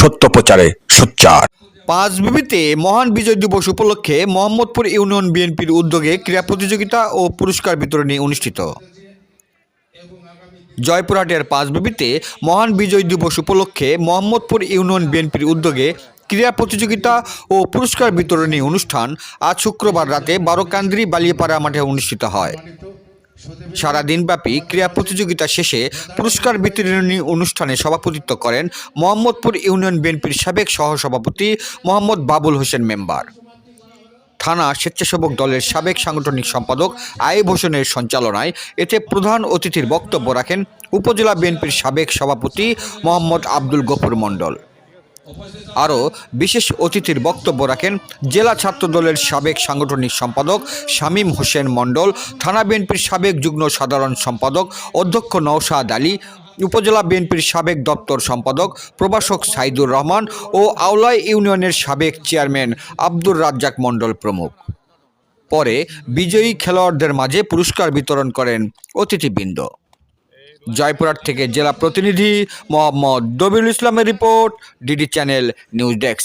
সত্য প্রচারে সোচ্চার। পাঁচবিবিতে মহান বিজয় দিবস উপলক্ষে মোহাম্মদপুর ইউনিয়ন বিএনপির উদ্যোগে ক্রীড়া প্রতিযোগিতা ও পুরস্কার বিতরণী অনুষ্ঠিত। জয়পুরহাটের পাঁচবিবিতে মহান বিজয় দিবস উপলক্ষে মোহাম্মদপুর ইউনিয়ন বিএনপির উদ্যোগে ক্রীড়া প্রতিযোগিতা ও পুরস্কার বিতরণী অনুষ্ঠান আজ শুক্রবার রাতে বারোকান্দ্রি বালিয়াপাড়া মাঠে অনুষ্ঠিত হয়। সারা দিনব্যাপী ক্রীড়া প্রতিযোগিতা শেষে পুরস্কার বিতরণী অনুষ্ঠানে সভাপতিত্ব করেন মোহাম্মদপুর ইউনিয়ন বিএনপির সাবেক সহসভাপতি মোহাম্মদ বাবুল হোসেন মেম্বার। থানা স্বেচ্ছাসেবক দলের সাবেক সাংগঠনিক সম্পাদক আইব হোসেনের সঞ্চালনায় এতে প্রধান অতিথির বক্তব্য রাখেন উপজেলা বিএনপির সাবেক সভাপতি মোহাম্মদ আব্দুল গফুর মণ্ডল। আরও বিশেষ অতিথির বক্তব্য রাখেন জেলা ছাত্র দলের সাবেক সাংগঠনিক সম্পাদক শামীম হোসেন মণ্ডল, থানা বিএনপির সাবেক যুগ্ম সাধারণ সম্পাদক অধ্যক্ষ নওশাদ আলী, উপজেলা বিএনপির সাবেক দপ্তর সম্পাদক প্রভাষক সাইদুর রহমান ও আওলাই ইউনিয়নের সাবেক চেয়ারম্যান আব্দুর রাজ্জাক মণ্ডল প্রমুখ। পরে বিজয়ী খেলোয়াড়দের মাঝে পুরস্কার বিতরণ করেন অতিথিবৃন্দ। জয়পুরহাট থেকে জেলা প্রতিনিধি মোহাম্মদ দবিউল ইসলামের report, DD channel news desk.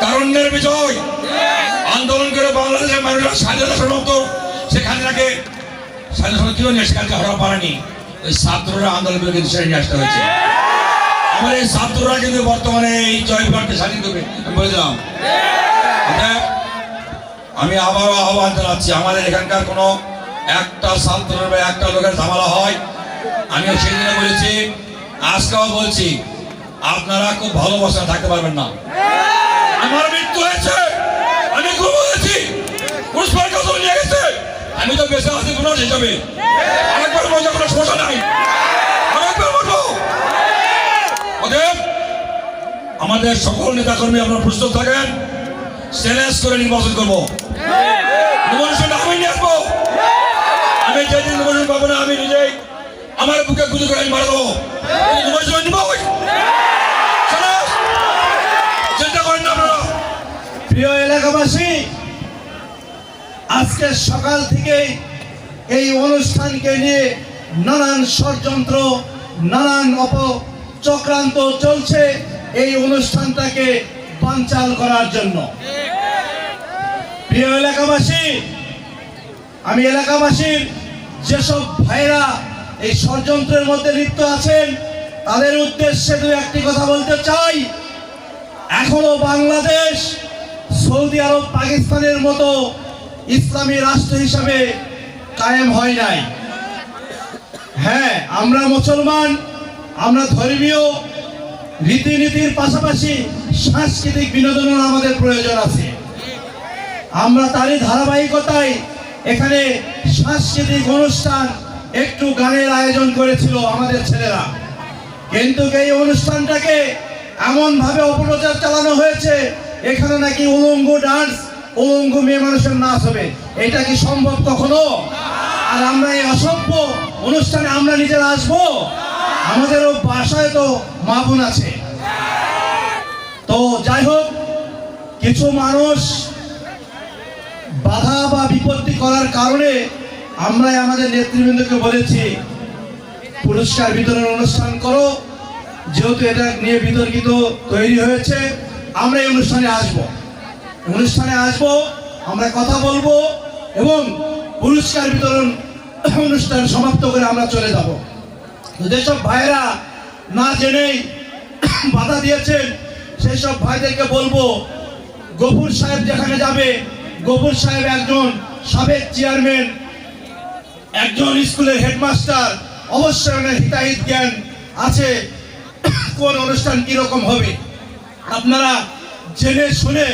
তারুণ্যের বিজয়। আন্দোলন করে বাংলাদেশের মানুষরা স্বাধীনতা সমাপ্ত সেখানে তাকে স্বাধীনতা কেউ নিয়ে সেখানকে হরা পারেনি। ওই ছাত্ররা আন্দোলন করে কিন্তু সেখানে নিয়ে হয়েছে। আমার এই ছাত্ররা কিন্তু বর্তমানে এই জয়পুরকে স্বাধীন করবে। আমি বলে আমি আবারও আহ্বান জানাচ্ছি, আমাদের এখানকার কোনো একটা ছাত্রের বা একটা লোকের ঝামেলা হয়। আমিও সেদিনে বলেছি আজকেও বলছি আপনারা খুব ভালোবাসা থাকতে পারবেন না। আমার মৃত্যু হয়েছে আমি খুব বলেছি পুষ্পার কথা নিয়ে গেছে আমি তো বেঁচে আছি পুনর হিসাবে। আরেকবার মজা কোনো সমস্যা নাই আরেকবার বলব। অতএব আমাদের সকল নেতাকর্মী আপনারা প্রস্তুত থাকেন চ্যালেঞ্জ করে নির্বাচন করব। নমিনেশনটা আমার বুকে গুলি করে আমি মারা দেবো। নমিনেশন নিবো প্রিয় এলাকাবাসী, আজকে সকাল থেকে এই অনুষ্ঠানকে নিয়ে নানান ষড়যন্ত্র, নানান অপচক্রান্ত চলছে এই অনুষ্ঠানটাকে বানচাল করার জন্য। প্রিয় এলাকাবাসী, আমি এলাকাবাসীর যেসব ভাইরা এই ষড়যন্ত্রের মধ্যে লিপ্ত আছেন, তাদের উদ্দেশ্যে দু একটি কথা বলতে চাই। এখনও বাংলাদেশ, সৌদি আরব, পাকিস্তানের মতো ইসলামী রাষ্ট্র হিসাবে কায়েম হয় নাই। হ্যাঁ আমরা মুসলমান, আমরা ধর্মীয় রীতিনীতির পাশাপাশি সাংস্কৃতিক বিনোদনের আমাদের প্রয়োজন আছে। আমরা তারই ধারাবাহিকতায় এখানে সাংস্কৃতিক অনুষ্ঠান একটু গানের আয়োজন করেছিল আমাদের ছেলেরা। কিন্তু এই অনুষ্ঠানটাকে এমন ভাবে অপপ্রচার চালানো হয়েছে, এখানে নাকি উলঙ্গ ডান্স উলঙ্গ মেয়ে মানুষের নাচ হবে। এটা কি সম্ভব কখনো? আর আমরা এই অসভ্য অনুষ্ঠানে আমরা নিজেরা আসব? আমাদেরও বাসায় তো মা বোন আছে। তো যাই হোক, কিছু মানুষ বাধা বা বিপত্তি করার কারণে আমরা আমাদের নেতৃবৃন্দকে বলেছি, পুরস্কার বিতরণ অনুষ্ঠান করো। যেহেতু এটা নিয়ে বিতর্কিত তৈরি হয়েছে, আমরা এই অনুষ্ঠানে আসব। অনুষ্ঠানে আসব, আমরা কথা বলব এবং পুরস্কার বিতরণ অনুষ্ঠান সমাপ্ত করে আমরা চলে যাব। যেসব ভাইরা না জেনেই বাধা দিয়েছেন সেই সব ভাইদেরকে বলব, গফুর সাহেব যেখানে যাবে, গফুর সাহেব একজন সাবেক চেয়ারম্যান একজন স্কুলের হেডমাস্টার, অবশ্যই হিতাহিত জ্ঞান আছে। কোন অনুষ্ঠান কীরকম হবে? আপনারা জেনে শুনে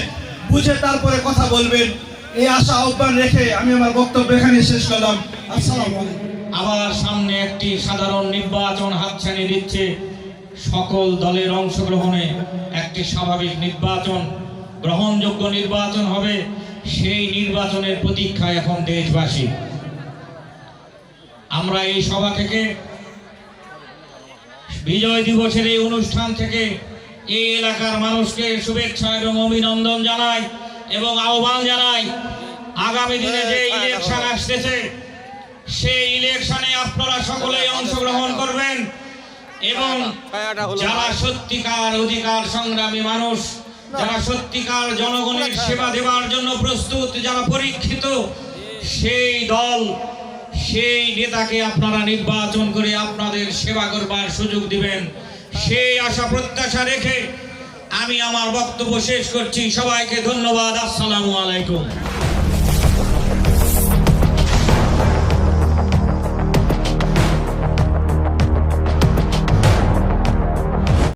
বুঝে তারপরে কথা বলবেন। এই আশা আহ্বান রেখে আমি আমার বক্তব্য এখানে শেষ করলাম। আসসালামু আবার সামনে একটি সাধারণ নির্বাচন হাতছানি দিচ্ছে সকল দলের অংশগ্রহণে। একটি স্বাভাবিক নির্বাচন, গ্রহণযোগ্য নির্বাচন হবে। সেই নির্বাচনের প্রতীক্ষা এখন দেশবাসী। আমরা এই সভা থেকে বিজয় দিবসের এই অনুষ্ঠান থেকে এই এলাকার মানুষকে শুভেচ্ছা এবং অভিনন্দন জানাই এবং আহ্বান জানাই। আগামী দিনে যে ইলেকশন আসতেছে, সেই ইলেকশনে আপনারা সকলেই অংশগ্রহণ করবেন এবং যারা সত্যিকার অধিকার সংগ্রামী মানুষ, যারা সত্যিকার জনগণের সেবা দেওয়ার জন্য প্রস্তুত, যারা পরীক্ষিত, সেই দল সেই নেতাকে আপনারা নির্বাচন করে আপনাদের সেবা করবার সুযোগ দিবেন। সেই আশা প্রত্যাশা রেখে আমি আমার বক্তব্য শেষ করছি। সবাইকে ধন্যবাদ। আসসালামু আলাইকুম।